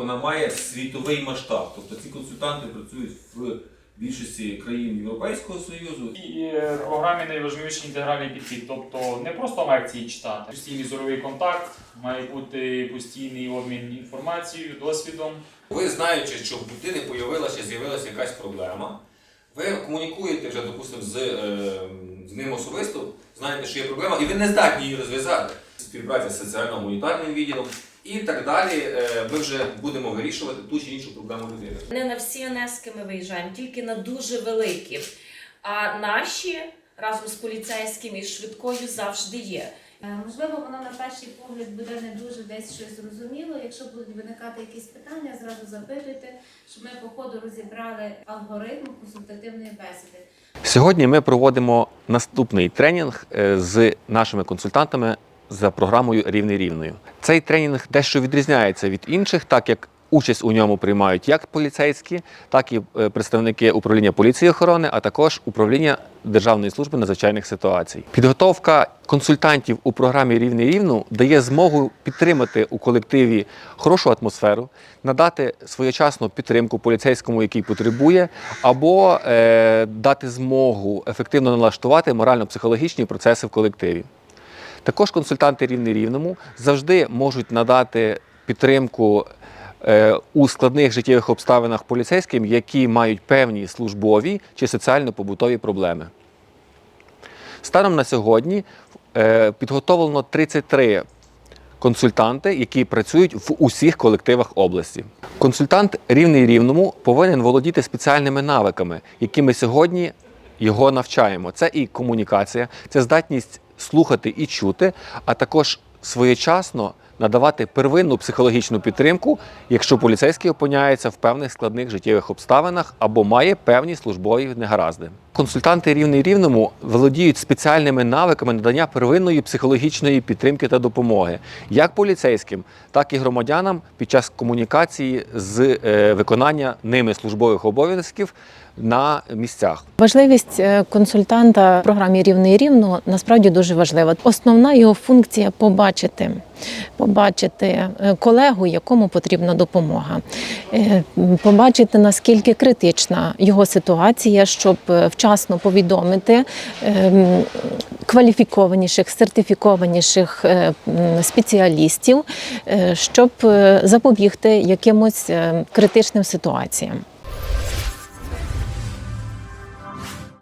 Вона має світовий масштаб. Тобто ці консультанти працюють в більшості країн Європейського Союзу. І е, в програмі найважливіший інтегральний підхід, тобто не просто лекції читати, постійний зоровий контакт, має бути постійний обмін інформацією, досвідом. Ви знаючи, що в дитини появилася, з'явилася якась проблема, ви комунікуєте вже, допустимо, з, е, з ним особисто, знаєте, що є проблема, і ви не здатні її розв'язати. Співпраця з соціально-гуманітарним відділом і так далі. е, Ми вже будемо вирішувати ту чи іншу проблему людини. Не на всі ОНЕСки ми виїжджаємо, тільки на дуже великі. А наші разом з поліцейськими і швидкою завжди є. Е, Можливо, воно на перший погляд буде не дуже десь щось зрозуміло. Якщо будуть виникати якісь питання, зразу запитуйте, щоб ми по ходу розібрали алгоритм консультативної бесіди. Сьогодні ми проводимо наступний тренінг е, з нашими консультантами за програмою Рівний рівною. Цей тренінг дещо відрізняється від інших, так як участь у ньому приймають як поліцейські, так і е, представники управління поліції охорони, а також управління Державної служби надзвичайних ситуацій. Підготовка консультантів у програмі Рівний рівну дає змогу підтримати у колективі хорошу атмосферу, надати своєчасну підтримку поліцейському, який потребує, або е, дати змогу ефективно налаштувати морально-психологічні процеси в колективі. Також консультанти рівний рівному завжди можуть надати підтримку е, у складних життєвих обставинах поліцейським, які мають певні службові чи соціально-побутові проблеми. Станом на сьогодні е, підготовлено 33 консультанти, які працюють в усіх колективах області. Консультант рівний рівному повинен володіти спеціальними навиками, якими сьогодні його навчаємо. Це і комунікація, це здатність слухати і чути, а також своєчасно надавати первинну психологічну підтримку, якщо поліцейський опиняється в певних складних життєвих обставинах або має певні службові негаразди. Консультанти рівний рівному володіють спеціальними навиками надання первинної психологічної підтримки та допомоги як поліцейським, так і громадянам під час комунікації з е, виконання ними службових обов'язків на місцях. Важливість е, консультанта в програмі рівний рівно насправді дуже важлива. Основна його функція побачити, побачити е, колегу, якому потрібна допомога, Е, побачити наскільки критична його ситуація, щоб е, вчасно повідомити кваліфікованіших, сертифікованіших спеціалістів, щоб запобігти якимось критичним ситуаціям.